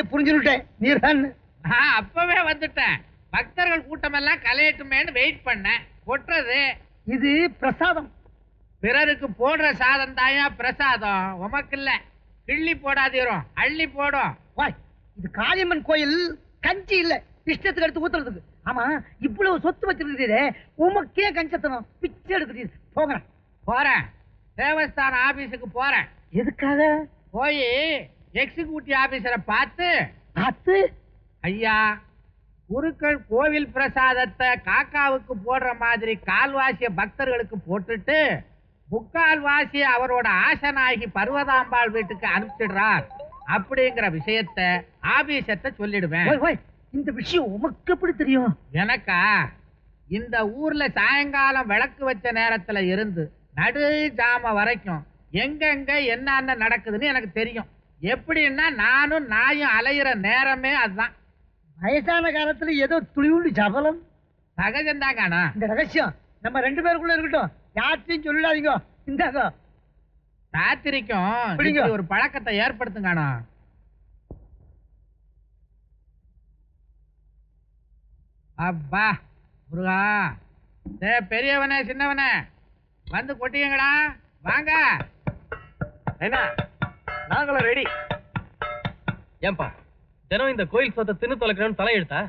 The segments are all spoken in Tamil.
உடனே புரிஞ்சுட்டேன் நீதான் நான் அப்பவே வந்துட்டேன். பக்தர்கள் கூட்டம் எல்லாம் கலையட்டுமேன்னு வெயிட் பண்ணேன். கொட்டுறது. இது பிரசாதம். பிறருக்கு போடுற சாதம் தாயா பிரசாதம். உமக்கு இல்ல கிள்ளி போடாதீரும். அள்ளி போடும். இது காளியம்மன் கோயில் கஞ்சி இல்ல. இஷ்டத்துக்கு எடுத்து ஊத்துறதுக்கு. ஆமா இவ்வளவு சொத்து வச்சிருக்கிறீரே. உமக்கே கஞ்சத்தனம். பிச்சை எடுக்கிறீர். போங்க போறேன். தேவஸ்தான ஆபீஸுக்கு போறேன். எதுக்காக? போய் எக்ஸிக்யூட்டிவ் ஆபீசரை பார்த்து பார்த்து? ஐயா குருக்கள் கோவில் பிரசாதத்தை காக்காவுக்கு போடுற மாதிரி கால்வாசிய பக்தர்களுக்கு போட்டுட்டு முக்கால் வாசி அவரோட ஆசனாகி பர்வதாம்பாள் வீட்டுக்கு அனுப்பிச்சிடுறார். அப்படிங்கிற விஷயத்த ஆபீசத்தை சொல்லிடுவேன். இந்த விஷயம் உமக்கு எப்படி தெரியும்? எனக்கா இந்த ஊர்ல சாயங்காலம் விளக்கு வச்ச நேரத்துல இருந்து நடு ஜாம வரைக்கும் எங்கெங்க என்னென்ன நடக்குதுன்னு எனக்கு தெரியும். எப்படின்னா நானும் நாயும் அலையிற நேரமே அதுதான். வயசான காலத்துல ஏதோ துளிவுண்டு சபலம் சகஜம்தாங்கண்ணா இந்த ரகசியம் நம்ம ரெண்டு பேருக்குள்ள இருக்கட்டும். யார்ட்டையும் சொல்லிடாதீங்க இந்தாங்க. ராத்திரிக்கும் ஒரு பழக்கத்தை ஏற்படுத்துங்கண்ணா அப்பா முருகா. டே பெரியவனே சின்னவனே. வந்து கொட்டியங்கடா வாங்க. என்ன நாங்களும் ரெடி ஏன்பா தினம் இந்த கோயில் சொத்தை தின்னு தொலைக்கிறோம்னு தலையெழுத்தா?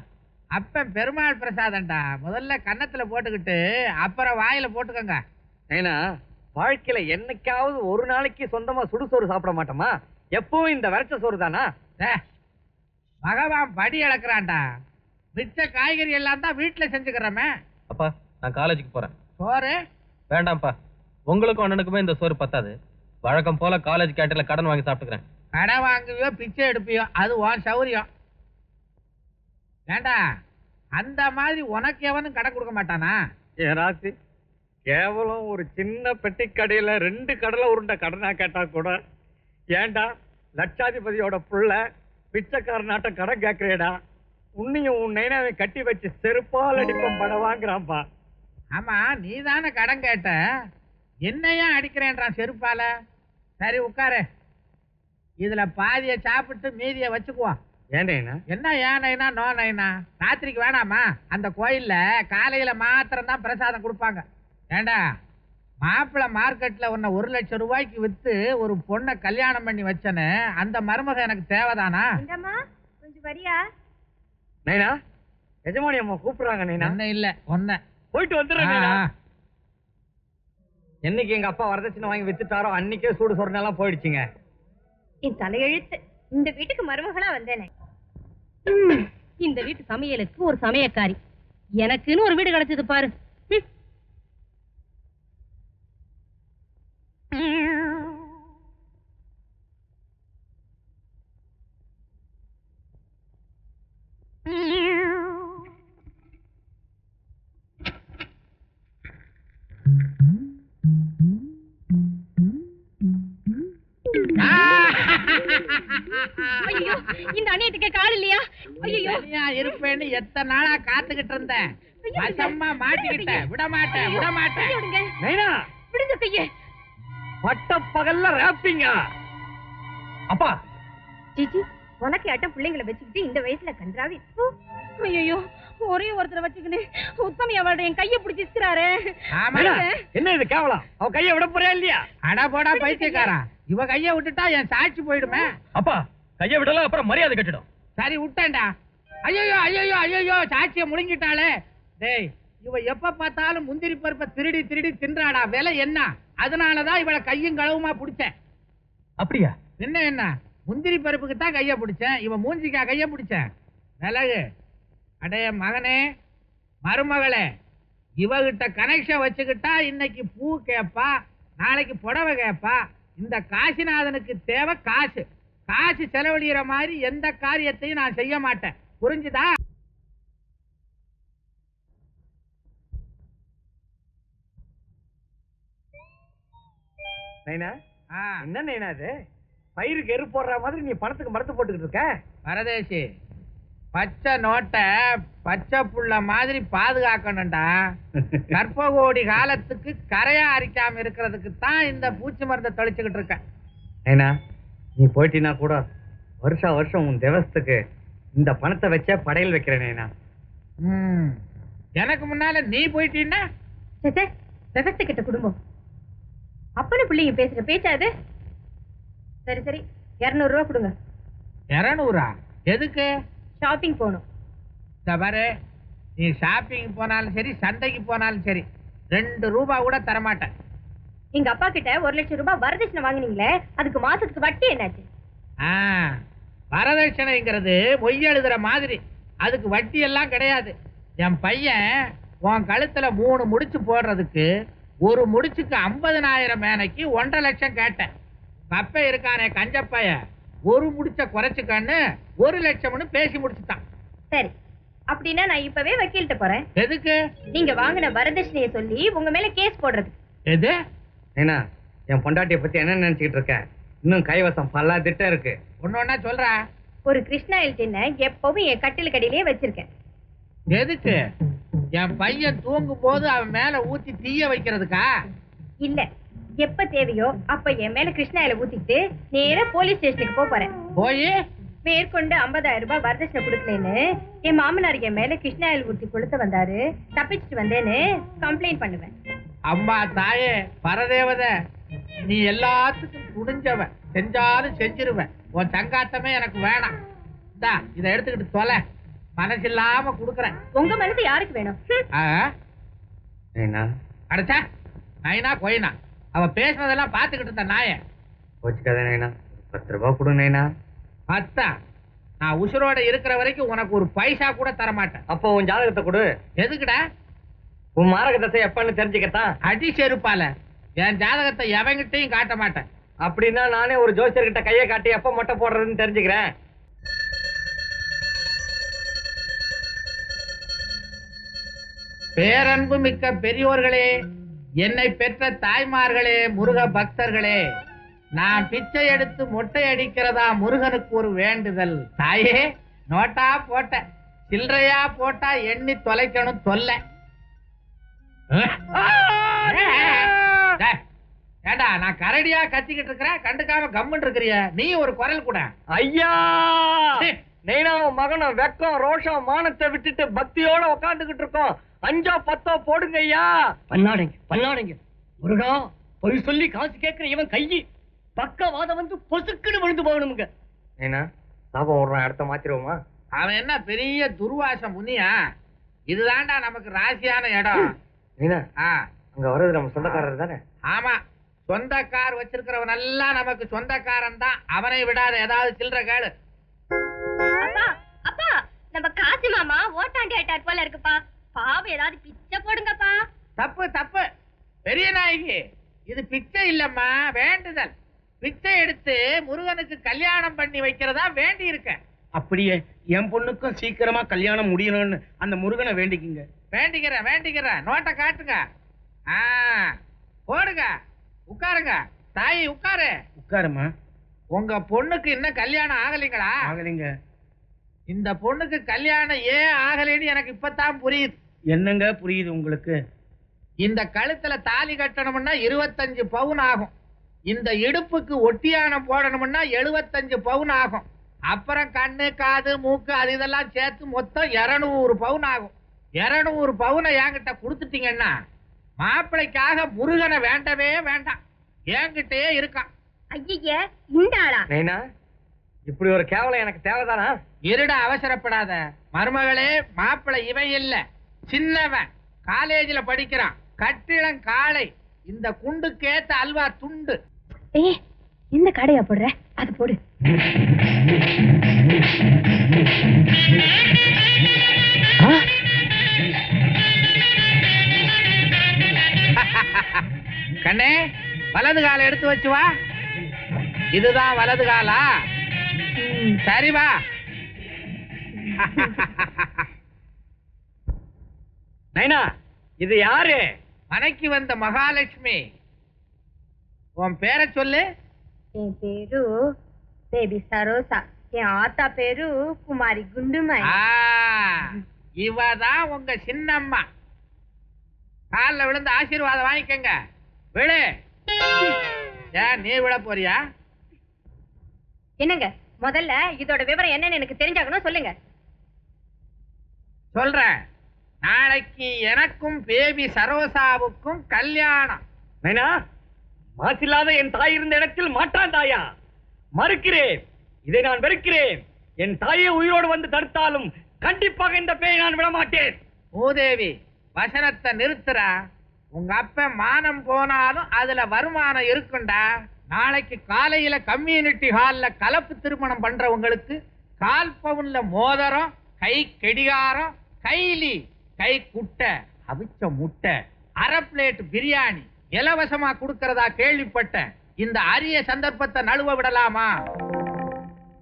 அப்ப பெருமாள் பிரசாதம்டா. முதல்ல கன்னத்துல போட்டுக்கிட்டு அப்புறம் வாயில போட்டுக்கோங்க. ஏன்னா வாழ்க்கையில என்னைக்காவது ஒரு நாளைக்கு சொந்தமா சுடுசோறு சாப்பிட மாட்டோமா? எப்பவும் இந்த வரைச்ச சோறு தானா? பகவான் படி அளக்குறான்டா. மிச்ச காய்கறி எல்லாம் தான் வீட்டுல செஞ்சுக்கிறோமே. அப்பா நான் காலேஜுக்கு போறேன். சோறு? வேண்டாம்ப்பா. உங்களுக்கும் அண்ணனுக்குமே இந்த சோறு பத்தாது. வழக்கம் போல காலேஜ் கேட்டல கடன் வாங்கி சாப்பிட்டுக்கிறேன். கடை வாங்குவியோ பிச்சை எடுப்பியோ அது உன் சௌரியம். ஏண்டா அந்த மாதிரி உனக்கு எவனும் கடை கொடுக்க மாட்டானா? ஏனாச்சு கேவலம் ஒரு சின்ன பெட்டி கடையில ரெண்டு கடலை உருண்டை கடனா கேட்டா கூட ஏன்டா லட்சாதிபதியோட புள்ள பிச்சைக்காரனாட்டம் கடன் கேட்கிறேடா உன்னையும் உன் நைனாவை கட்டி வச்சு செருப்பால் அடிப்பம் படம் வாங்குறான்பா. ஆமா நீ தானே கடன் கேட்ட? என்னையா அடிக்கிறேன்றான் செருப்பால? சரி உட்காரு. இதுல பாதிய சாப்பிட்டு மீதிய வச்சுக்குவோம் ஏன் நைனா? என்ன ஏன் நைனா? நோ நைனா. ராத்திரிக்கு வேணாமா? அந்த கோயில்ல காலையில மாத்திரம் தான் பிரசாதம் கொடுப்பாங்க. ஏண்டா? மாப்பிள்ளை மார்க்கெட்ல உன்னை ஒரு லட்சம் ரூபாய்க்கு வித்து ஒரு பொண்ணை கல்யாணம் பண்ணி வச்சனே அந்த மருமக எனக்கு தேவைதானா? கொஞ்சம் வரியா? நைனா எஜமானி அம்மா கூப்பிடுறாங்க நைனா. என்ன இல்ல ஒன்ன போயிட்டு வந்துடுறேன் என்னைக்கு எங்க அப்பா வரதட்சணை வாங்கி வித்துட்டாரோ அன்னைக்கே சூடு சொரணெல்லாம் போயிடுச்சுங்க. என் தலையெழுத்து. இந்த வீட்டுக்கு மருமகளா வந்தேனே. இந்த வீட்டு சமையலுக்கு ஒரு சமையக்காரி. எனக்குன்னு ஒரு வீடு கிடைச்சது பாரு. ஐயோ இந்த அண்ணியத்துக்கு கால் இல்லையா? ஐயோ இருப்பேன்னு எத்தனை நாளா காத்துக்கிட்டு இருந்தேன். வசமா மாட்டிக்கிட்டேன். விட மாட்டேன் விட மாட்டேன் விடுங்க. நைனா. விடுங்க கைய பட்ட பகல்ல ரேப்பிங்க. அப்பா. ஜிஜி உனக்கு ஆட்டம் பிள்ளைங்களை வச்சுக்கிட்டு இந்த வயசுல கன்றாவி? ஐயோ ஒரே ஒருத்தரை வச்சுக்கின்னு உத்தமி அவளோட என் கைய பிடிச்சிருக்கிறாரு என்ன இது கேவலம்? அவ கையை விட போறியா இல்லையா? அட போடா பைத்தியக்காரா. இவ கைய விட்டுட்டா என் சாட்சி போயிடுமே. அப்பா கையை விடல அப்புறம் மரியாதை கட்டிடும். சரி விட்டேன்டா. ஐயோ ஐயோ ஐயோ சாட்சிய முழுங்கிட்டாளே. டேய் இவ எப்ப பார்த்தாலும் முந்திரி பருப்பை திருடி திருடி தின்றாடா. விலை என்ன? அதனாலதான் இவளை கையும் களவுமா பிடிச்சேன். அப்படியா? என்ன என்ன? முந்திரி பருப்புக்கு தான் கைய பிடிச்சேன். இவன் மூஞ்சிக்கா கைய பிடிச்சேன். விலகு. அடைய மகனே மருமகளே இவகிட்ட கனெக்ஷன் வச்சுக்கிட்டா இன்னைக்கு பூ கேப்பா நாளைக்கு புடவை கேப்பா. இந்த காசிநாதனுக்கு தேவை காசு. காசு செலவழிகிற மாதிரி எந்த காரியத்தையும் நான் செய்ய மாட்டேன். புரிஞ்சுதா? நைனா ஆ, என்ன நைனா இது? பயிருக்கு எரு போடுற மாதிரி நீ பணத்துக்கு மரத்து போட்டுக்கிட்டு இருக்க? பரதேசி பச்சை நோட்டை பச்சை புள்ள மாதிரி பாதுகாக்கணும்டா. கற்பகோடி காலத்துக்கு கரையா அரிக்காம இருக்கிறதுக்கு தான் இந்த பூச்சி மருந்தை தெளிச்சுக்கிட்டு இருக்கேன். நைனா நீ போயிட்டீனா கூட வருஷா வருஷம் உன் தேவஸ்துக்கு இந்த பணத்தை வச்சே படையல் வைக்கிறேன் நைனா. ம். எனக்கு முன்னால நீ போயிட்டீன்னா? விவசாய கிட்ட குடும்பம். அப்பனு பிள்ளைங்க பேசுற பேச்சா அது? சரி சரி. இருநூறு ரூபா கொடுங்க. இரநூறா? எதுக்கு? ஷாப்பிங் போகணும். இந்த பாரு நீ ஷாப்பிங் போனாலும் சரி சந்தைக்கு போனாலும் சரி ரெண்டு ரூபா கூட தரமாட்டேன். எங்க அப்பா கிட்ட ஒரு லட்சம் ரூபாய் வரதட்சணை வாங்குனீங்களே அதுக்கு மாசத்துக்கு வட்டி என்னாச்சு? வரதட்சணைங்கிறது மொய் எழுதுற மாதிரி. அதுக்கு வட்டி எல்லாம் கிடையாது. என் பையன் உன் கழுத்துல மூணு முடிச்சு போடுறதுக்கு ஒரு முடிச்சுக்கு ஐம்பதனாயிரம் மேனைக்கு ஒன்றரை லட்சம் கேட்டேன். கப்ப இருக்கானே கஞ்சப்பைய ஒரு முடிச்ச குறைச்சுக்கன்னு ஒரு லட்சம்னு பேசி முடிச்சுட்டான். சரி அப்படின்னா நான் இப்பவே வக்கீல்கிட்ட போறேன். எதுக்கு? நீங்க வாங்கின வரதட்சணையை சொல்லி உங்க மேல கேஸ் போடுறது எது? நைனா என் பொண்டாட்டிய பத்தி என்ன நினைச்சுக்கிட்டு இருக்க? இன்னும் கைவசம் பல்லா திட்டம் இருக்கு. ஒண்ணு ஒண்ணா சொல்றா. ஒரு கிருஷ்ணாயில் டின்ன எப்பவும் என் கட்டில் கடையிலேயே வச்சிருக்கேன். எதுக்கு? என் பையன் தூங்கும் போது அவன் மேல ஊத்தி தீய வைக்கிறதுக்கா? இல்ல. எப்ப தேவையோ அப்ப என் மேல கிருஷ்ணாயில ஊத்திட்டு நேரா போலீஸ் ஸ்டேஷனுக்கு போக போறேன். போய்? மேற்கொண்டு 50000 ரூபாய் வரதட்சணை கொடுக்கலன்னு என் மாமனார் என் மேல கிருஷ்ணாயில் ஊத்தி கொளுத்த வந்தாரு தப்பிச்சுட்டு வந்தேன்னு கம்ப்ளைண்ட் பண்ணுவேன். அம்மா தாயே பரதேவதை நீ எல்லாத்துக்கும் துணிஞ்சவன். செஞ்சாலும் செஞ்சிருவேன். உன் சங்காத்தமே எனக்கு வேணாம். இந்தா இதை எடுத்துக்கிட்டு தொலை. மனசில்லாம குடுக்கறேன். உங்க மனசு யாருக்கு வேணும்? அடைச்சா நைனா கொயினா. அவ பேசுனதெல்லாம் பாத்துக்கிட்டு இருந்த நாய. கோச்சுக்காத நைனா. பத்து ரூபாய் கொடு நைனா. அத்தா நான் உசுரோட இருக்கிற வரைக்கும் உனக்கு ஒரு பைசா கூட தர மாட்டேன் அப்போ உன் ஜாதகத்தை கொடு. எதுக்குடா? உன் மாரக தசை எப்பன்னு தெரிஞ்சுக்கத்தான் அடி செருப்பால. என் ஜாதகத்தை எவங்கிட்டையும் காட்ட மாட்டேன். அப்படின்னா நானே ஒரு ஜோசியர்கிட்ட கையை காட்டி எப்ப மொட்டை போடுறதுன்னு தெரிஞ்சுக்கிறேன். பேரன்பு மிக்க பெரியோர்களே என்னை பெற்ற தாய்மார்களே முருக பக்தர்களே நான் பிச்சை எடுத்து மொட்டை அடிக்கிறதா முருகனுக்கு ஒரு வேண்டுதல். தாயே நோட்டா போட்ட சில்லறையா போட்டா எண்ணி தொலைக்கணும் தொல்ல ஏண்டா நான் கரடியா கத்திக்கிட்டு இருக்கிறேன் கண்டுக்காம கம்முன்னு இருக்கிறிய. நீ ஒரு குரல் கூட. ஐயா! சீ. நைனாவும் மகனும் வெக்கம் ரோஷம் மானத்தை விட்டுட்டு பக்தியோட உட்காந்துக்கிட்டு இருக்கோம். அஞ்சோ பத்தோ போடுங்க ஐயா. பண்ணாடுங்க பண்ணாடுங்க முருகா பொய் சொல்லி காசு கேட்கிற இவன் கையி பக்கவாதம் வந்து பொசுக்குன்னு விழுந்து போகணுமுங்க. நைனா லாபம் விடுறோம் இடத்த மாத்திருவோமா? அவன் என்ன பெரிய துர்வாச முனியா? இதுதான்டா நமக்கு ராசியான இடம். அங்க வர்றது நம்ம சொந்தக்காரர் தானே? ஆமா. சொந்த கார் வச்சிருக்கிறவன் எல்லாம் நமக்கு சொந்தக்காரன் தான் அவனை விடாத ஏதாவது சில்லற கேளு. அப்பா அப்பா நம்ம காசி மாமா ஓட்டாண்டி ஆயிட்டார் போல இருக்குப்பா. பாவம் ஏதாவது பிச்சை போடுங்கப்பா. தப்பு தப்பு. பெரிய நாயகி இது பிச்சை இல்லம்மா வேண்டுதல். பிச்சை எடுத்து முருகனுக்கு கல்யாணம் பண்ணி வைக்கிறதா வேண்டி இருக்க அப்படியே என் பொண்ணுக்கும் சீக்கிரமா கல்யாணம் முடியணும்னு அந்த முருகனை வேண்டிக்குங்க. வேண்டிக்கிறேன் வேண்டிக்கிறேன். நோட்டை காட்டுங்க. ஆ போடுங்க. உட்காருங்க. தாயி உட்காரு. உட்காருமா? உங்க பொண்ணுக்கு இன்னும் கல்யாணம் ஆகலைங்களா? ஆகலைங்க. இந்த பொண்ணுக்கு கல்யாணம் ஏன் ஆகலைன்னு எனக்கு இப்பதான் புரியுது. என்னங்க புரியுது உங்களுக்கு? இந்த கழுத்துல தாலி கட்டணும்னா இருபத்தஞ்சு பவுன் ஆகும். இந்த இடுப்புக்கு ஒட்டியானம் போடணும்னா எழுபத்தஞ்சு பவுன் ஆகும். அப்புறம் கண்ணு காது மூக்கு அது இதெல்லாம் சேர்த்து மொத்தம் இருநூறு பவுன் ஆகும். இருநூறு பவுனை என்கிட்ட கொடுத்துட்டீங்கன்னா மாப்பிள்ளைக்காக முருகனை வேண்டவே வேண்டாம். என்கிட்டயே இருக்கான். ஐய இந்த ஆளா? நைனா இப்படி ஒரு கேவலம் எனக்கு தேவைதானா? இருட அவசரப்படாத. மருமகளே மாப்பிள்ளை இவன் இல்ல. சின்னவன். காலேஜ்ல படிக்கிறான். கட்டிடம் காளை. இந்த குண்டுக்கேத்த அல்வா துண்டு. ஏ எந்த கடையா போடுற? அது போடு. கண்ணே வலது காலை எடுத்து வச்சு வா. இதுதான் வலது காலா? சரி வா. நைனா இது யாரு? மனைக்கு வந்த மகாலட்சுமி. உன் பேரை சொல்லு. என் பேரு பேபி சரோசா என் ஆத்தா பேரு குமாரி குண்டுமாய் ஆ, இவதான் உங்க சின்னம்மா கால்ல விழுந்து ஆசீர்வாதம் வாங்கிக்கங்க விழு ஏன் நீ விழ போறியா என்னங்க முதல்ல இதோட விவரம் என்னன்னு எனக்கு தெரிஞ்சாகணும் சொல்லுங்க. சொல்றேன் நாளைக்கு எனக்கும் பேபி சரோசாவுக்கும் கல்யாணம். மாசில்லாத என் தாய் இருந்த இடத்தில் மாட்டான் தாயா? மறுக்கிறேன். இதை நான் வெறுக்கிறேன். என் தாயை உயிரோடு வந்து தடுத்தாலும் கண்டிப்பாக இந்த பேயை நான் விடமாட்டேன். பூதேவி மூதேவி வசனத்தை நிறுத்துறா. உங்க அப்ப மானம் போனாலும் அதுல வருமானம் இருக்குண்டா. நாளைக்கு காலையில கம்யூனிட்டி ஹால்ல கலப்பு திருமணம் பண்றவங்களுக்கு கால் பவுன்ல மோதிரம் கை கெடிகாரம் கைலி கை குட்டை அவிச்ச முட்டை அரை பிளேட் பிரியாணி இலவசமா கொடுக்கறதா கேள்விப்பட்டேன். இந்த அரிய சந்தர்ப்பத்தை நழுவ விடலாமா?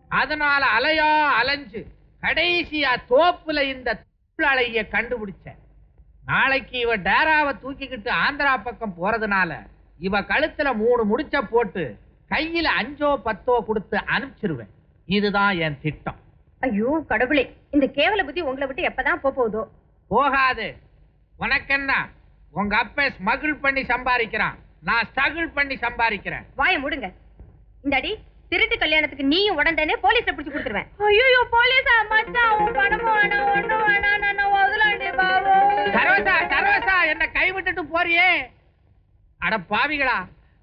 அதனால அலையா அலைஞ்சு கடைசியா தோப்புல இந்த அலைய கண்டுபிடிச்சேன். நாளைக்கு இவ டேராவை தூக்கிக்கிட்டு ஆந்திரா பக்கம் போறதுனால இவ கழுத்துல மூணு முடிச்ச போட்டு கையில அஞ்சோ பத்தோ கொடுத்து அனுப்பிச்சிருவேன். இதுதான் என் திட்டம். ஐயோ கடவுளே இந்த கேவல புத்தி உங்களை விட்டு எப்பதான் போப் போகுதோ? போகாது. உனக்கென்ன? உங்க அப்ப ஸ்மகிள் பண்ணி சம்பாதிக்கிறான். நான் ஸ்ட்ரகிள் பண்ணி சம்பாதிக்கிறேன். வாயை மூடுங்க. இந்தாடி திருட்டு கல்யாணத்துக்கு நீயும் உடனே போலீஸ்ல பிடிச்சு கொடுத்துருவேன். ஐயோ போலீஸா? மச்சான் உன் பணமும் வேணாம் ஒண்ணும் வேணாம் நான் முதலாண்டி பாவோ சரோசா சரோசா என்ன கைவிட்டுட்டு போறியே. அட பாவிகளா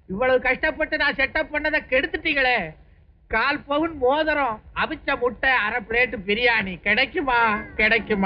இவ்வளவு கஷ்டப்பட்டு நான் செட்டப் பண்ணதை கெடுத்துட்டீங்களே. கால் பவுன் மோதிரம் அவிச்ச முட்டை அரை பிளேட் பிரியாணி. கிடைக்குமா? கிடைக்குமா?